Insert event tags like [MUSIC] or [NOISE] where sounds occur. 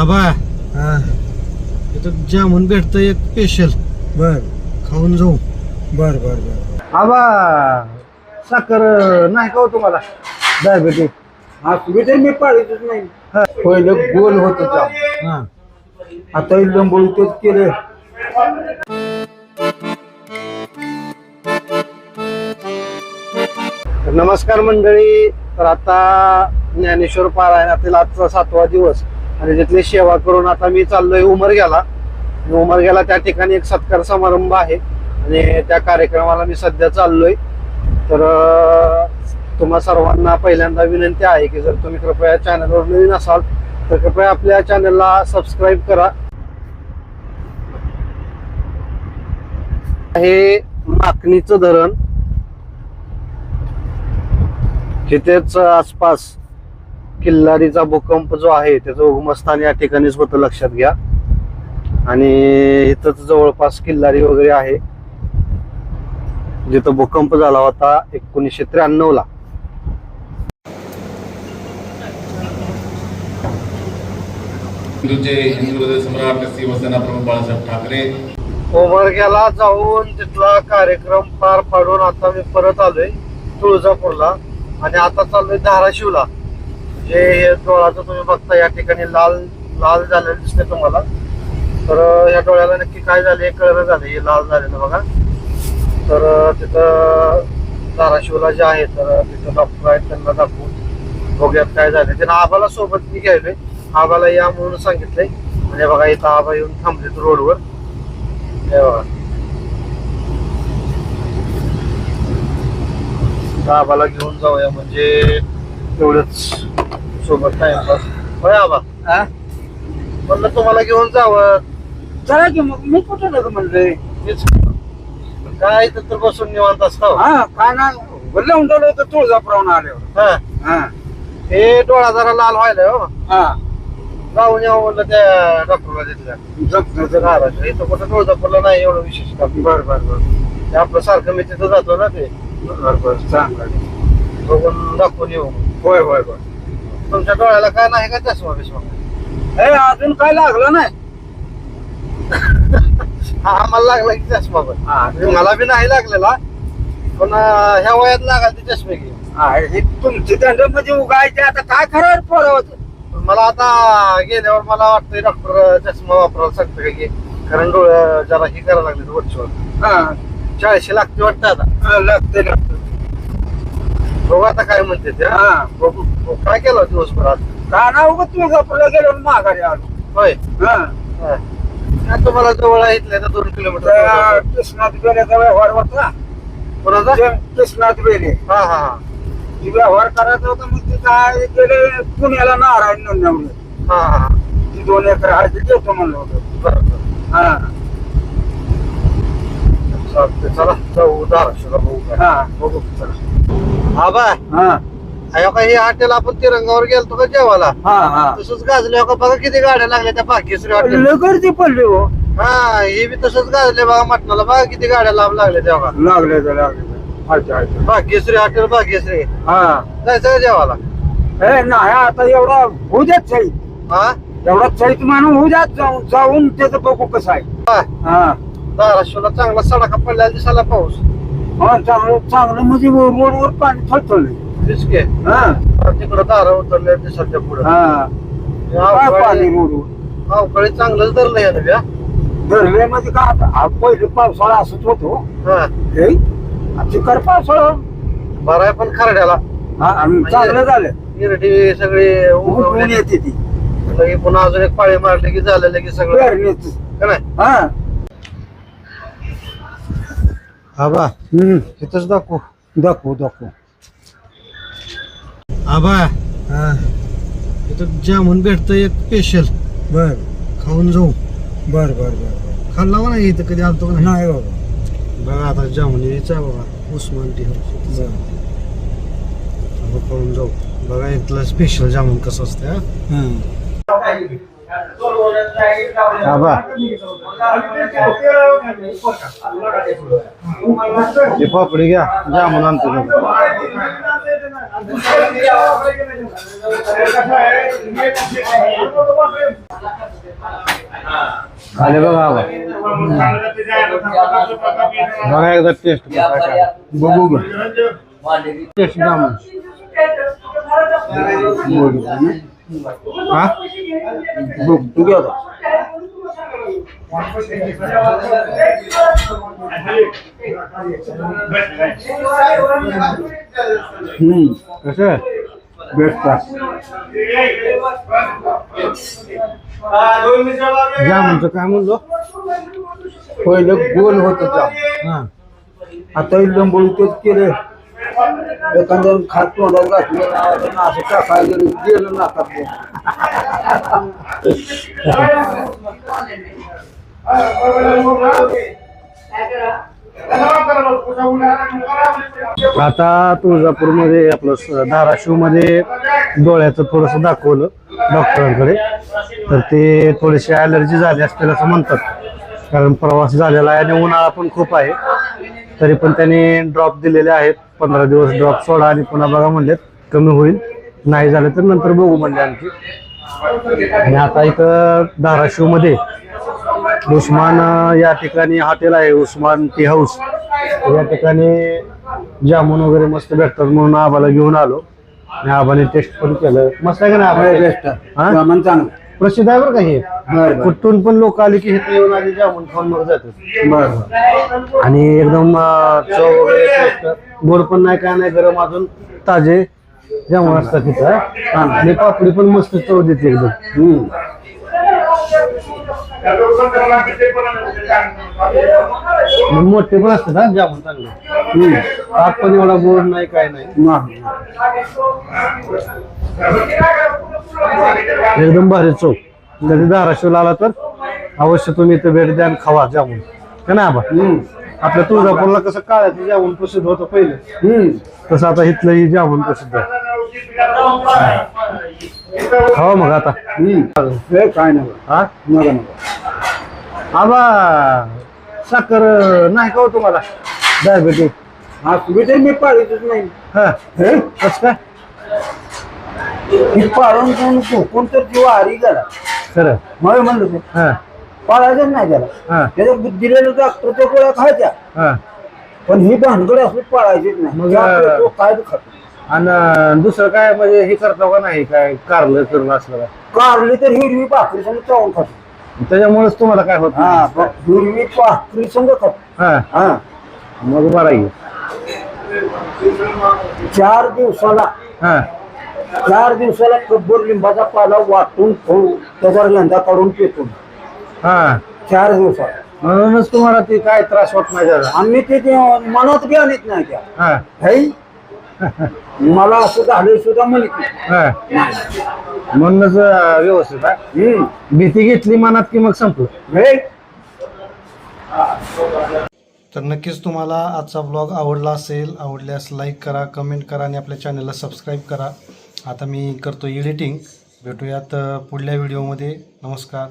आबा. हा. इथं जामून भेटतं एक स्पेशल बर. खाऊन जाऊ. बर बर बर. आबा साखर नाही का हो तुम्हाला? डायबिटीस. हा तुम्ही तर मी पाळीतच नाही. पहिलं गोल होत होता हा. आता लंबोळी तेच केले. नमस्कार मंडळी. तर आता ज्ञानेश्वर पारायणातील आजचा सातवा दिवस. आणि तिथली सेवा करून आता मी चाललोय उमरग्याला उमरग्याला त्या ठिकाणी एक सत्कार समारंभ आहे. आणि त्या कार्यक्रमाला मी सध्या चाललोय. तर तुम्हा सर्वांना पहिल्यांदा विनंती आहे की जर तुम्ही कृपया चॅनलवर नवीन असाल तर कृपया आपल्या चॅनलला सबस्क्राईब करा. हे माकणीचं धरण. तिथेच आसपास किल्लारीचा भूकंप जो आहे त्याचं उगमस्थान या ठिकाणीच होतं लक्षात घ्या. आणि इथंच जवळपास किल्लारी वगैरे आहे. जिथं भूकंप झाला होता एकोणीसशे त्र्याण्णव ला. सम्राट शिवसेना प्रमुख बाळासाहेब ठाकरे. उमरग्याला जाऊन तिथला कार्यक्रम पार पाडून आता मी परत आलोय तुळजापूरला. आणि आता चाललोय धाराशिवला. जे हे डोळ्याचं तुम्ही बघता या ठिकाणी लाल लाल झालेलं दिसतंय तुम्हाला. तर या डोळ्याला नक्की काय झालं हे कळलं झालं हे लाल झालेलं बघा. तर तिथं धाराशिवला जे आहे तर तिथं डॉक्टर आहेत त्यांना दाखवून बघूयात काय झालं त्यांना आबाला सोबत मी घ्यायलोय आबाला या म्हणून सांगितलंय. म्हणजे बघा इथं आबा येऊन थांबलेत रोडवर. हे बघा. आबाला घेऊन जाऊया म्हणजे एवढंच. सोबत टाइमपास होय आबा. म्हणलं तुम्हाला घेऊन जावं. चला की मग. मी कुठं नको म्हणलंय तेच काय तर बसून निवांत असतो. हा काय ना लावून ठेवलं होतं तुळजापुरावून आल्यावर. हा. हा. हे डोळा जरा लाल व्हायला हो. हा. जाऊन यावं म्हणलं त्या डॉक्टरला तिथल्या. जप- धाराशिव इथं कुठं तुळजापूरला नाही एवढं विशेष काम. बर बर बर. ते आपलं सारखं मी तिथं जातो ना ते. बर बर. चांगलं. बघून दाखवून येऊ. होय होय होय. तुमच्या डोळ्याला काय नाही का चष्मा बिष्मा? हे अजून काय लागलं नाही? हा आम्हाला लागला की चष्मा पण. मला बी नाही लागलेला पण ह्या वयात लागाल ते चष्मे घे तुमची दंड म्हणजे उगायचे आता काय खरं पोरं होत पण मला आता गेल्यावर मला वाटतंय डॉक्टर चष्मा वापरायला सांगतो का की कारण डोळ्या जरा हे करायला लागले वरचीवर. हा. चाळीशी लागते वाटतं आता. लागते लागते बघू आता काय म्हणते ते. हा? बघू बघू. काय केलं दिवसभरात का ना उगा तुळजापूरला गेलो आणि माघारी आलो. होय. हा. हा. काय तुम्हाला जवळ आहे इथल्या इथं दोन त्या किलोमीटर कृष्णात बेलेचा व्यवहार होता. कोणाचा? कृष्णात बेले हा हा हा. ती व्यवहार करायचा होता मग ते काय गेले पुण्याला नारायण नंदवले. हा हा हा. ती दोन एकर ते देतो म्हणलं होतं. बरं बरं. हा. चालतंय चला. जाऊ धाराशिवला बघू काय. हा. बघू चला. हा बाय हा. अयो का हे हॉटेल आपण तिरंगावर गेलतो का जेवायला? हा हा. तसंच गाजले का बघा किती गाड्या लागल्या त्या भाग्यश्री हॉटेल गर्दी पडली हो. हा हे बी तसंच गाजले बघा मटणाला. बघा किती गाड्या लांब लागल्या तेव्हा लागले तर लागले अच्छा अच्छा. भाग्यश्री हॉटेल भाग्यश्री. हा. जायचं का जेवायला? हे नाही आता एवढा होऊ द्यात चैत हा? एवढा चैत म्हणून होऊ द्यात जाऊन जाऊन त्याचं बघू कसं आहे. हा. हा. धाराशिवला चांगला सडाका पडल्या दिसाला पाऊस. हा चांगलं चांगलं म्हणजे रोडवर पाणी थळथळलं तेच की हा तिकडं दारा उतरल्या दिसाच्या पुढे. हा. काय पाणी रोडवर? अवकाळी चांगलंच धरलं यानं बी, हा. धरले म्हणजे का आता? हा पहिले पावसाळा असत होतो. हा. हे? चिकर पावसाळा. बरं आहे पण खरड्याला. हा आणि चांगलं झालं. सगळी. येते ती. लगे पुन्हा अजून एक पाळी मारली की झालं सगळं. पेरणीच का नाही हा. आबा हम्म इथंच दाखवू दाखवू दाखवू आबा हा इथं जामून भेटतं एक स्पेशल बर खाऊन जाऊ बर बर बर खाल्ला का नाही इथं कधी आलतो का नाही नाही बाबा बघा आता जामून यायचा बघा उस्मान टी हाऊस बर आपण खाऊन जाऊ बघा इथलं स्पेशल जामून कसं असतं हा? हम्म. आबा हे पापडी घ्या जामून आणतो आले बघा आबा। बघा एकदा टेस्ट बघू टेस्ट जामून हा? बघ घ्या कसं बेस्ट जामूनचं काय म्हणलो? पहिलं गोल होत जाम हा. आता लंबोळी तेच केले एखाद्या खात तोंडात घातलं असं टाकायला गेलं नाकात [LAUGHS] आता तुळजापूरमध्ये आपलं धाराशिवमध्ये डोळ्याचं थोडंसं दाखवलं डॉक्टरांकडे. तर ते थोडीशी ॲलर्जी झाली असतील असं म्हणतात. कारण प्रवास झालेला आहे आणि उन्हाळा पण खूप आहे. तरी पण त्यांनी ड्रॉप दिलेले आहेत. पंधरा दिवस ड्रॉप सोडा आणि पुन्हा बघा म्हणलेत कमी होईल. नाही झालं तर नंतर बघू म्हणले आणखी. आणि आता इथं धाराशिवमध्ये उस्मान या ठिकाणी हॉटेल आहे उस्मान टी हाऊस. या ठिकाणी जामुन वगैरे मस्त भेटतात म्हणून आबाला घेऊन आलो. आणि आबाने टेस्ट पण केलं. मस्त आहे का नाही आबा? बेस्ट हा? सामान चांगलं. प्रसिद्ध आहे बरं का हे? बरं कुठून पण लोक आले की इथे येऊन आले जामुन खाऊन मग जातात. बरं आणि एकदम अं, चव वगैरे गोड पण नाही काय नाही गरम अजून ताजे जामुन असतात तिथं. आणि पापडी पण मस्त चव देते एकदम. हम्म. मोठे पण असतात हा जामुन चांगले. पण एवढा गोड नाही काय नाही. नाही. एकदम भारी चव कधी धाराशिवला आला तर अवश्य तुम्ही इथं भेट द्या आणि खावा जामुन. का ना आबा? आपल्या तुळजापूरला कसं काळ्याचं जामुन प्रसिद्ध होतं पहिले. हम्म. तसं आता इथलंही जामुन प्रसिद्ध आहे. खावा मग आता. काय नाही हा? नका नका. आबा साखर नाही का हो तुम्हाला. डायबेटीस हा तुम्ही तर मी पाळीतच नाही. हा. हे? कसं काय? ही पाळून कोण झोपून तर जीव आरी गेला. खरं. मला म्हणलं ते हा. पाळायचंच नाही त्याला. हा. त्याच्या दिलेलं डॉक्टरच्या गोळ्या खायच्या. हा. पण ही भानगड असली पाळायचीच नाही. मग, तो काय खातो. आणि दुसरं काय म्हणजे हे करतो का नाही? काय कारलं करून असलं काय? कारली तर हिरवी भाकरी संग चावून खातो. त्याच्यामुळेच तुम्हाला काय होत हा नाही. ब- हिरवी भाकरी संग खातो. हा. हा. मग बरं आहे. चार दिवसाला हा. चार दिवसाला कब्बर लिंबाचा पाला वाटून खाऊ त्याच्यावर लेंदा काढून पितो. हा. चार दिवसात म्हणूनच तुम्हाला ते काय त्रास होत नाही त्याचा. आम्ही ते ते मनात बी आणत नाही त्या. हा. है? मला असं झालं सुद्धा म्हणत हा. म्हणूनच अं, व्यवस्थित हा हम्म. भीती घेतली मनात की मग संपलं? तर नक्कीच तुम्हाला आजचा ब्लॉग आवडला असेल आवडल्यास लाईक करा कमेंट करा आणि आपल्या चॅनलला सबस्क्राईब करा. आता मी करतो एडिटिंग भेटूयात अं, पुढल्या व्हिडिओमध्ये नमस्कार.